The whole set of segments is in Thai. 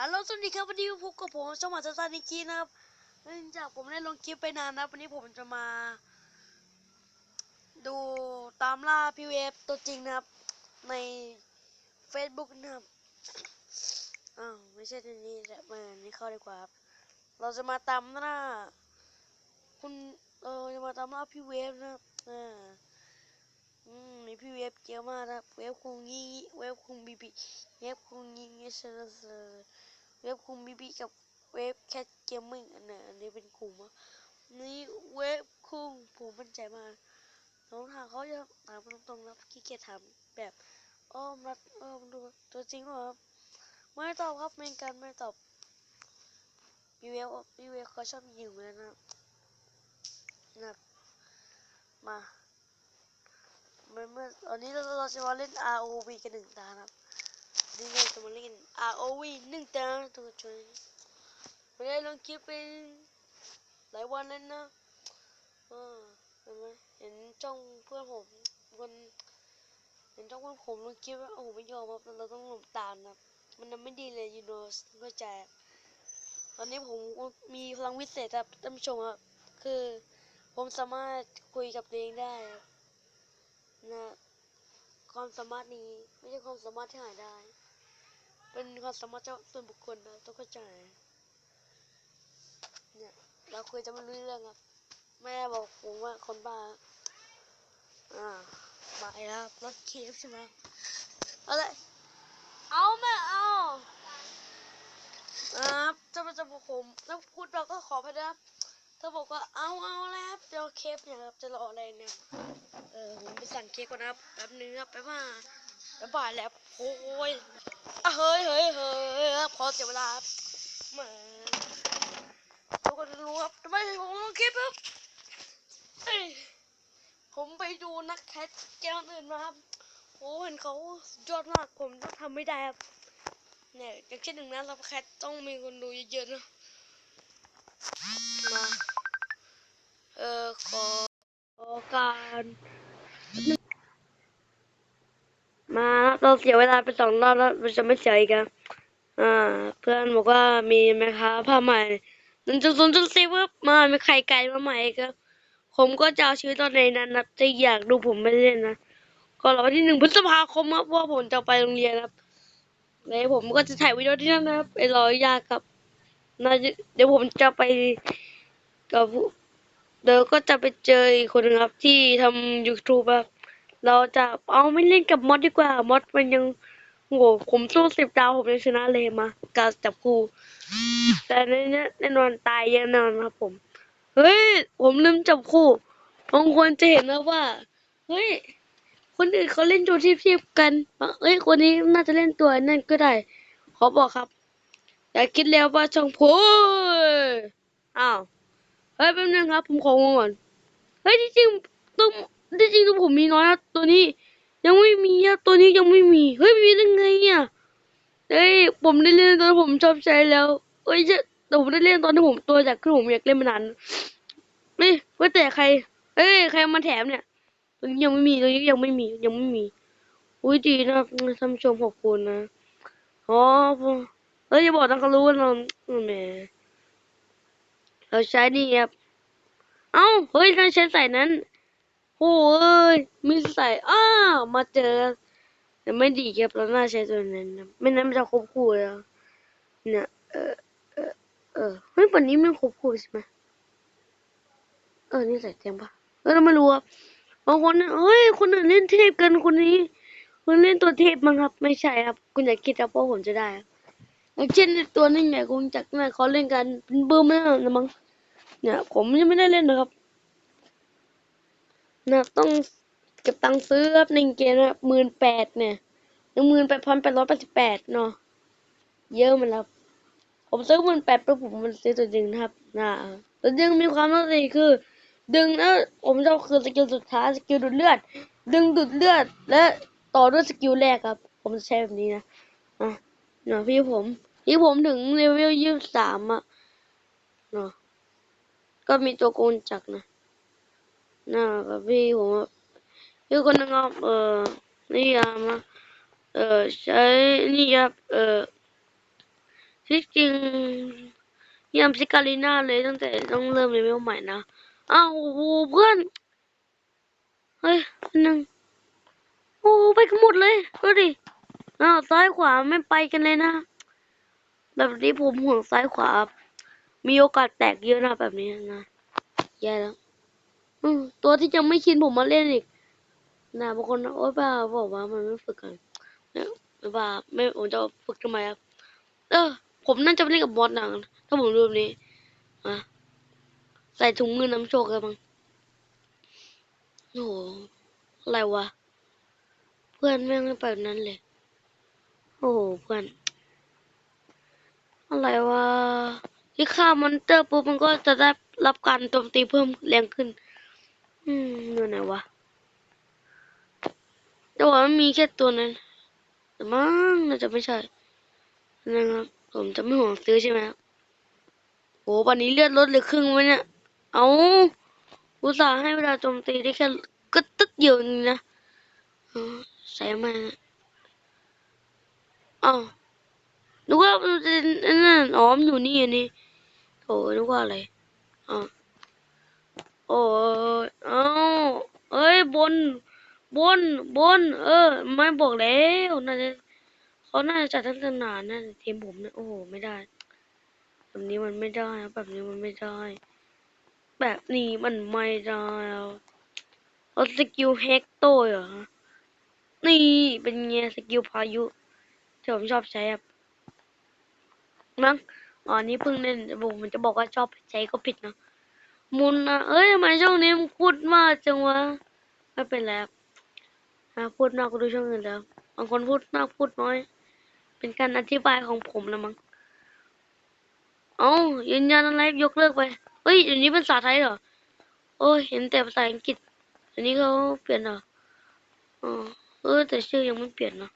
ฮัลโหลสวัสดีครับวันนี้พบกับผมสมัครสตาร์นิกีนะครับเนื่องจากผมได้ลงคลิปไปนานนะวันนี้ผมจะมา ดูตามล่าพีเวฟตัวจริงนะครับ ใน Facebook นะครับอ้าวไม่ใช่ที่นี่แต่มานี่เข้าดีกว่าครับเราจะมาตามล่าคุณเราจะมาตามล่าพี่เวฟนะครับอ่า พี่เวฟเยอะมากครับเวฟคุงยี่เวฟคุงบีบีเวฟคุงยี่เงี้ยเซอร์เซอร์เว็บคุมบีบีกับเว็บแคทเกมมิ่งอันไหนอันนี้เป็นกลุ่มอะนี่เว็บคุมผมมั่นใจมากน้องทางเขาจะถามตรงๆแล้วขี้เกียจถามแบบอ้อมรัดอ้อมดูตัวจริงเหรอครับไม่ตอบครับเมนกันไม่ตอบพี่เวฟพี่เวฟเขาชอบยิงเหมือนะนะมา เมื่อตอนนี้เราเราจะมาเล่น ROV กันหนึ่งตาครับนี่เราจะมาเล่น ROV หนึ่งตาตัวชนไม่ได้ลงคลิปเป็นหลายวันแล้วนะอ่าเห็นไหมเห็นจ้องเพื่อนผมคนเห็นจ้องเพื่อนผมลงคลิปว่าโอ้โหไม่ยอมครับเราต้องหลบตามนะมันไม่ดีเลยยูโนสเข้าใจตอนนี้ผมมีพลังวิเศษครับท่านผู้ชมครับคือผมสามารถคุยกับตัวเองได้ครับ นะความสามารถนี้ไม่ใช่ความสามารถที่หาได้ เป็นความสามารถเจ้าส่วนบุคคลนะต้องเข้าใจเนี่ยเราคุยจะไม่รู้เรื่องครับ แม่บอกผมว่าคนบ้า อ่ามาแล้วครับรถเคฟใช่ไหมเอาเลยเอาแม่เอาอ่าครับจะมาจะบอกผมแล้วพูดเราก็ขอไปนะครับ เธอบอกว่าเอาเอาแล้วครับเดี๋ยวเคฟเนี่ยครับจะรออะไรเนี่ยเออผมไปสั่งเค้กก่อนนะครับแป๊บนึงครับแป๊บว่าแป๊บบ่ายแล้วโอ้ยอะเฮ้ยเฮ้ยเฮ้ยครับขอเสียเวลาครับมาทุกคนรู้ครับทำไมผมลงคลิปครับเอ้ยผมไปดูนักแคทแก้วอื่นมาครับโอ้เห็นเขายอดมากผมต้องทำไม่ได้ครับเนี่ยอย่างเช่นหนึ่งนะรับแคทต้องมีคนดูเยอะๆนะมา เออขอขอการมาเราเสียเวลาไปสองรอบแล้วเราจะไม่เสียอีกครับอ่า เพื่อนบอกว่ามีไหมคะผ้าใหม่หนึ่งจุดศูนย์จุดสี่ปึ๊บมามีไข่ไก่มาใหม่ครับผมก็จะเอาชีวิตตอนในนั้นนะจะอยากดูผมไม่เล่นนะก็รอวันที่หนึ่งพฤษภาคมครับเพราะว่าผมจะไปโรงเรียนครับแล้วผมก็จะถ่ายวิดีโอที่นั่นนะครับไปรอยากครับน่าจะเดี๋ยวผมจะไปกับ เดี๋ยวก็จะไปเจออีกคนนึงครับที่ทำ YouTube ครับเราจะเอาไม่เล่นกับมอดดีกว่ามอดมันยังโหผมสู้สิบดาวผมยังชนะเลยมาการจับคู่แต่ในเนี้ยแน่นอนตายยอะแน่นอนครับผม เฮ้ย ผมลืมจับคู่บางคนจะเห็นนะว่า เฮ้ย คนอื่นเขาเล่นตัวทียบๆกันเอ้ย คนนี้น่าจะเล่นตัวนั่นก็ได้ ขอบอกครับ อย่าคิดแล้วว่าช่องผมอ้าว เฮ้ยแป๊บนึงครับ ผมของงก่อน เฮ้ยที่จริงตัวที่จริงตัวผมมีน้อยนะตัวนี้ ยังไม่มีอะตัวนี้ยังไม่มี เฮ้ยมีได้ไงอะเฮ้ยผมได้เล่นตอนผมชอบใช้แล้วเฮ้ยจะแต่ผมได้เล่นตอนที่ผมตัวจากคือผมอยากเล่นมานานไม่ว่าแต่ใครเฮ้ยใครมาแถมเนี่ยตัวนี้ยังไม่มีตัวนี้ยังไม่มียังไม่มีอุ้ยดีนะท่านผู้ชมขอบคุณนะอ๋อเฮ้ยอย่าบอกนะเขารู้ว่าเราแหม เราใช้นี่ครับ เอ้า เฮ้ยการใช้ใส่นั้น โอ้เอ้ยมีใส่อ้าวมาเจอแต่ไม่ดีครับเราน่าใช้ตัวนั้นนะไม่นั้นมันจะครบคู่แล้วเนี่ยเออเออเออเฮ้ยวันนี้ไม่ครบคู่ใช่ไหมเออนี่ใส่เต็มปะเออเราไม่รู้ครับบางคนนะเฮ้ยคนอื่นเล่นเทพกันคนนี้คนเล่นตัวเทพมั้งครับ ไม่ใช่ครับ คุณอย่าคิดครับเพราผมจะได้ครับอย่างเช่นตัวนี้ไงคงจากนั้นเขาเล่นกันเป็นเบอร์ไม่ได้นะมั้ง เนี่ย ผมยังไม่ได้เล่นนะครับนะต้องเก็บตังค์ซื้อครับในเกมนะหมื่นแปดเนี่ยหนึ่งหมื่นแปดพันแปดร้อยแปดสิบแปดเนาะเยอะมันแล้วผมซื้อหมื่นแปดปุ๊บผมมันซื้อตัวจริงนะครับนะตัวจริงมีความน่าสนคือ ดึงแล้วผมจะเอาคือสกิลสุดท้ายสกิลดูดเลือด ดึงดูดเลือด และต่อด้วยสกิลแรกครับ ผมจะใช้แบบนี้นะอะเนาะพี่ผม พี่ผมถึงเลเวลยี่สิบสามอะเนาะ ก็มีตัวโกนจักรนะน่ากับพี่ผมพี่คนนึงครับเออนี่ยามาเออใช้นี่ครับเออที่จริงยามซิกาลิน่าเลยตั้งแต่ต้องเริ่มเลเวลใหม่นะอ้าวโอ้โหเพื่อนเฮ้ยอันหนึ่งโอ้ไปกันหมดเลยดูดิอ้าวซ้ายขวาไม่ไปกันเลยนะ แบบนี้ผมห่วงซ้ายขวา มีโอกาสแตกเยอะนะแบบนี้นะแย่แล้ว อืมตัวที่ยังไม่ชินผมมาเล่นอีกนะบางคนโอ๊ยบ้าบอกว่ามันไม่ฝึกกันไม่บ้าไม่ผมจะฝึกทำไมครับเออผมน่าจะไปเล่นกับบอสหนังถ้าผมดูแบบนี้อะใส่ถุงมือน้ำโชคเลยมั้งโอ้โหอะไรวะ เพื่อนแม่งไม่ไปแบบนั้นเลย โอ้โหเพื่อน อะไรวะ ที่ฆ่ามอนเตอร์ปุ๊บมันก็จะได้รับการโจมตีเพิ่มแรงขึ้น อืมเมื่ไหนวะแต่ว่ามันมีแค่ตัวนั้น แต่มั้งน่าจะไม่ใช่นะครับ ผมจะไม่ห่วงซื้อใช่ไหมครับโหวันนี้เลือดลดเหลือครึ่งไว้เนี่ย เอาอุตส่าห์ให้เวลาโจมตีได้แค่ก็ตึ๊ดเดียวเองนะอใส่มาอ้าวนึกว่ามันเป็นอันนั่นอ๋อมอยู่นี่อันนี้ โถนึกว่าอะไรอ๋อโอ้ยเอ้าเอ้ยบน บน บน เออ ไม่บอกแล้วน่าจะเขาน่าจะจัดตั้งแต่นานนะทีมผมเนี่ยโอ้โหไม่ได้ แบบนี้มันไม่ได้แบบนี้มันไม่ได้ แบบนี้มันไม่ได้เอาสกิลแฮกโต้เหรอนี่เป็นไงสกิลพายุที่ผมชอบใช้ครับมั้ง อ๋ออันนี้เพิ่งเล่นผมมันจะบอกว่าชอบใช้ก็ผิดนะมุนนะเอ้ยทำไมช่องนี้มันพูดมากจังวะไม่เป็นไรครับอะพูดมากก็ดูช่องอื่นแล้วบางคนพูดมากพูดน้อย เป็นการอธิบายของผมละมั้งเอ้ายืนยันอะไรยกเลิกไปเฮ้ยอันนี้เป็นภาษาไทยเหรอโอ้ยเห็นแต่ภาษาอังกฤษอันนี้เขาเปลี่ยนเหรออ๋อเออแต่ชื่อยังไม่เปลี่ยนเนาะ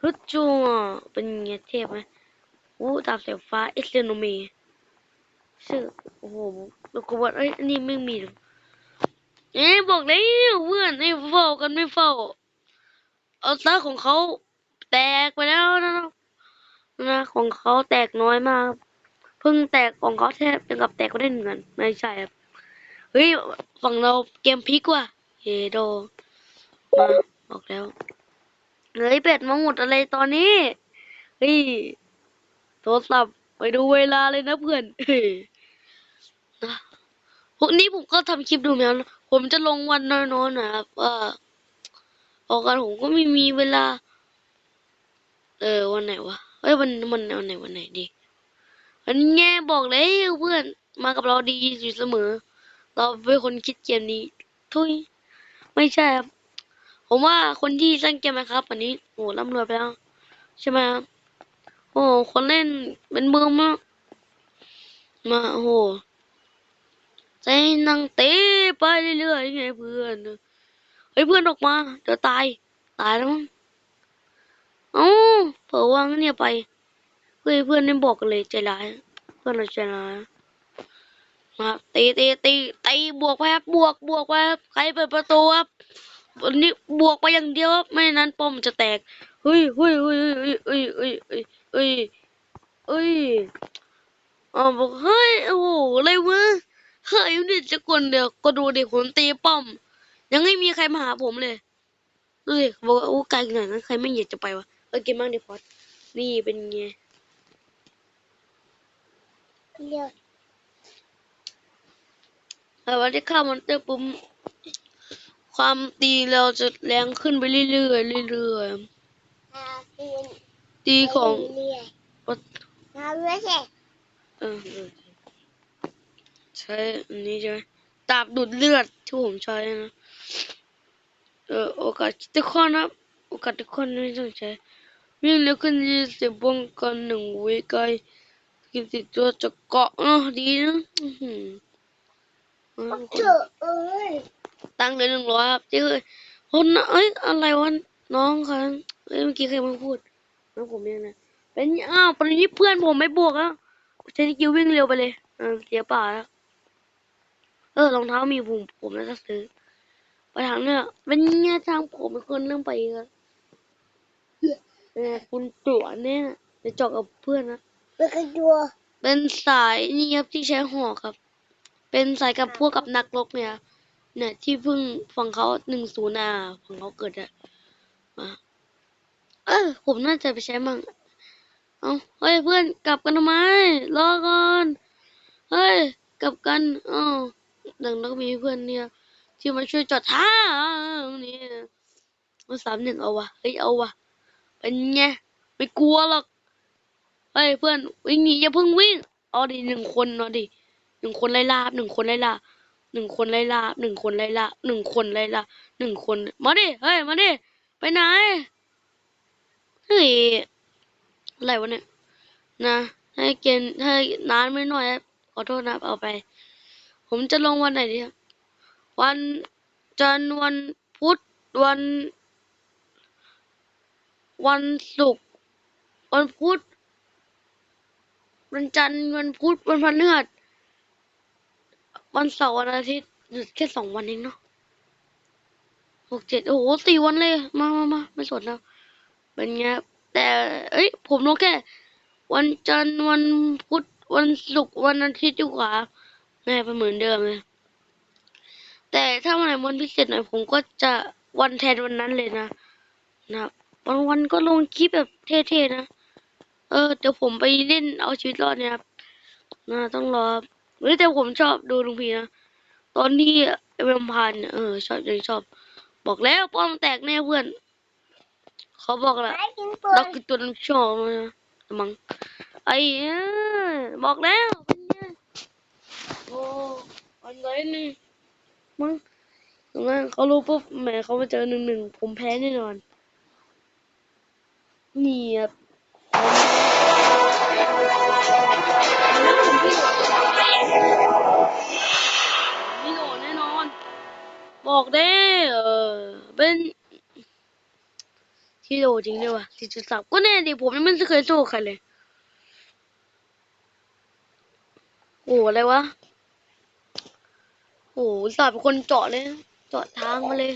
ฮึดจูอะเป็นไงเทพไหม อู้ดาบสายฟ้าเอสเซโนเมชื่อโอ้โหแล้วก็ว่าเอ้ยนนี้ไม่มีเอ๊ะบอกแล้วเพื่อนไอ้เฝ้ากันไม่เฝ้าเอาตาของเขาแตกไปแล้วนะนะของเขาแตกน้อยมากเพิ่งแตกของเขาแทบจะกับแตกก็ได้เหมือนกันไม่ใช่ครับเฮ้ยฝั่งเราเกมพลิกว่ะเฮโดมาบอกแล้วเฮ้ยเป็ดมาหมดอะไรตอนนี้เฮ้ย โทรศัพท์ไปดูเวลาเลยนะเพื่อนนะพวกนี้ผมก็ทำคลิปดูแล้วนะผมจะลงวันนอยๆนะครับว่าออกกันผมก็ไม่มีเวลา เออวันไหนวะเอ้ยวันวันวันไหนวันไหนดีวันแง่บอกเลยเพื่อนมากับเราดีอยู่เสมอ เราเป็นคนคิดเกมนี้ทุยไม่ใช่ครับ ผมว่าคนที่สร้างเกมนะครับอันนี้โอ้ร่ำรวยไปแล้วใช่ไหมครับ โอ้คนเล่นเป็นเมือมากมาโอ้โหใจนั่งเตะไปเรื่อยๆไงเพื่อนเฮ้ยเพื่อนออกมาเดี๋ยวตายตายแล้วมั้งเอ้าเผลอวางเนี่ยไปเพื่อนเพื่อนไม่บอกกันเลยใจร้ายเพื่อนเราใจร้ายมาตีตีตีตีบวกไปครับบวกบวกไปครับใครเปิดประตูครับวันนี้บวกไปอย่างเดียวครับไม่นั้นป้อมจะแตกเฮ้ยเฮ้ยเฮ้ยเฮ้ยเฮ้ยเฮ้ย เฮ้ยเฮ้ยเฮ้ยอ๋อบอกเฮ้ยโอ้โหอะไรวะเฮ้ยนี่จะกวนเดียวก็ดูดิผมตีป้อม ยังไม่มีใครมาหาผมเลยดูดิบอกว่าโอ้ไกลขนาดนั้นใครไม่อยากจะไปวะเออเกมบ้างดิพอดนี่เป็นไงเรียกแต่ว่าที่ฆ่ามอนเตอร์ปุ๊มความตีเราจะแรงขึ้นไปเรื่อยๆเรื่อยอาเรียนๆ ตีของเรียนปะมาเรื่อยเออเออใช้อันนี้ใช่ไหมดาบดูดเลือดที่ผมใช้นะ เออโอกาสทุกคนนะโอกาสทุกคนไม่ต้องใช้วิ่งเร็วขึ้นยี่สิบป้องกันหนึ่งวิไกลกินติดตัวจะเกาะเนาะดีนะอื้อหือเออทุกคนเจอเอ้ยตั้งเลยหนึ่งร้อยครับที่เคยคนน่ะเอ้ยอะไรวะน้องครับเอ้ยเมื่อกี้ใครมาพูด น้องผมเองนะเป็นอ้าวประเด็นนี้เพื่อนผมไม่บวกอะใช้สกิลวิ่งเร็วไปเลยเออเสียเปล่าแล้วเออรองเท้ามีผมผมน่าจะซื้อ ไปทางเนี่ยเป็นไงทางผมเป็นคนเริ่มไปอีกแล้วเออคุณจั่วเนี่ยจะเจาะกับเพื่อนนะเป็นกระดัวเป็นสายนี่ครับที่ใช้หอกครับ เป็นสายกับพวกกับนักรบเนี่ย เนี่ยที่เพิ่งฝั่งเขาหนึ่งศูนย์อะฝั่งเขาเกิดอะมา เออผมน่าจะไปใช้มั่งเอาเฮ้ยเพื่อนกลับกันทำไมรอก่อนเฮ้ยกลับกันอ๋อดังนั้นก็มีเพื่อนเนี่ย ที่มาช่วยจอดท่านี่มาสามหนึ่งเอาวะเฮ้ยเอาวะเป็นไงไม่กลัวหรอกเฮ้ยเพื่อนวิ่งหนีอย่าเพิ่งวิ่งเอาดิหนึ่งคนเอาะดิหนึ่งคนไล่ล่าหนึ่งคนไล่ลาหนึ่งคนไล่ล่าหนึ่งคนไล่ลาหนึ่งคนไล่ลาหนึ่งคนมาดิเฮ้ยมาดิไปไหน เฮ้ยอะไรวะเนี่ยนะให้เกณฑ์ให้นานไม่น่อยขอโทษนะเอาไป ผมจะลงวันไหนดีครับวันจันทร์วันพุธวัน วันศุกร์วันพุธวันจันทร์วันพุธวันพฤหัสวันเสาร์วันอาทิตย์หยุดแค่สองวันเองเนาะหกเจ็ดโอ้โหสี่วันเลย มามามาไม่สนแล้ว เป็นไงครับแต่เอ้ยผมลงแค่ วันจันทร์วันพุธวันศุกร์วันอาทิตย์ดีกว่าง่ยไปเหมือนเดิมเลยแต่ถ้าวันไหนวันพิเศษหน่อยผมก็จะวันแทนวันนั้นเลยนะนะบวันวันก็ลงคลิปแบบเท่ๆนะ เออเดี๋ยวผมไปเล่นเอาชีวิตรอดเนี่ยครับนะต้องรอครับเฮ้ยแต่ผมชอบดูลุงพีนะตอนที่เอ็มพันเนี่ยเออชอบยังชอบ บอกแล้วป้อมแตกแน่เพื่อน เขาบอกแหละไอ้กินปืเรานคือตัวน้ำชอบนะมังไอ้เอ้ยบอกแล้วเป็นไงโอ้อันไรนี่มั้งตรงนั้นเขารู้ปุ๊บแหมเขามาเจอหนึ่งหนึ่งผมแพ้แน่นอน นี่ครับนี่โดนแน่นอนบอกได้เออเป็น ที่โดจริงด้วยว่ะสี่จุดสามก็แน่ดิผมยังไม่เคยสู้ใครเลย โอ้อะไรวะ โอ้สาบเป็นคนเจาะเลย เจาะทางมาเลย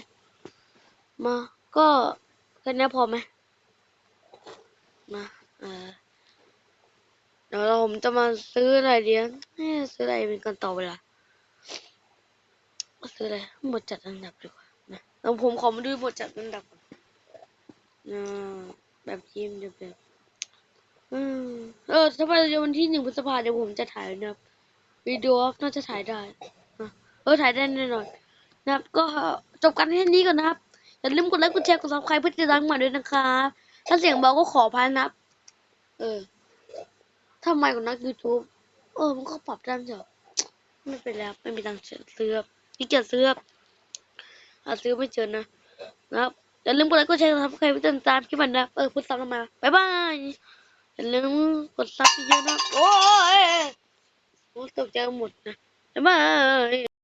มา ก็แค่นี้พอไหมมาเออเดี๋ยวเราผมจะมาซื้ออะไรเดียวซื้ออะไรเป็นกันต่อเวลาซื้ออะไรหมดจัดอันดับดีกว่านะแล้วผมขอมาดูหมดจัดอันดับ นอ่าแบบทีมจะแบบเออถ้าไปวันที่หนึ่งพฤษภาเดี๋ยวผมจะถ่ายนะครับวิดีโอน่าจะถ่ายได้เออถ่ายได้แน่นอนนะครับ ก็จบกันแค่นี้ก่อนนะครับอย่าลืมกดไลค์กดแชร์กดซับสไครต์เพื่อติดตามใหม่ด้วยนะครับถ้าเสียงเบาก็ขออภัยนะครับ เออทำไมกับนัก YouTube เออมันก็ปรับได้เหรอไม่เป็นแล้วไม่มีตังค์ซื้อครับที่เกียจซื้อครับหาซื้อไม่เจอนะนะครับ อย่าลืมกดไลค์กดแชร์กดซับสไครต์ไปติดตามคลิปมันนะเออพูดซ้ำกันมาบ๊ายบายอย่าลืมกดซับเยอะนะโอ้ยโอ้ตกใจหมดนะบ๊ายบาย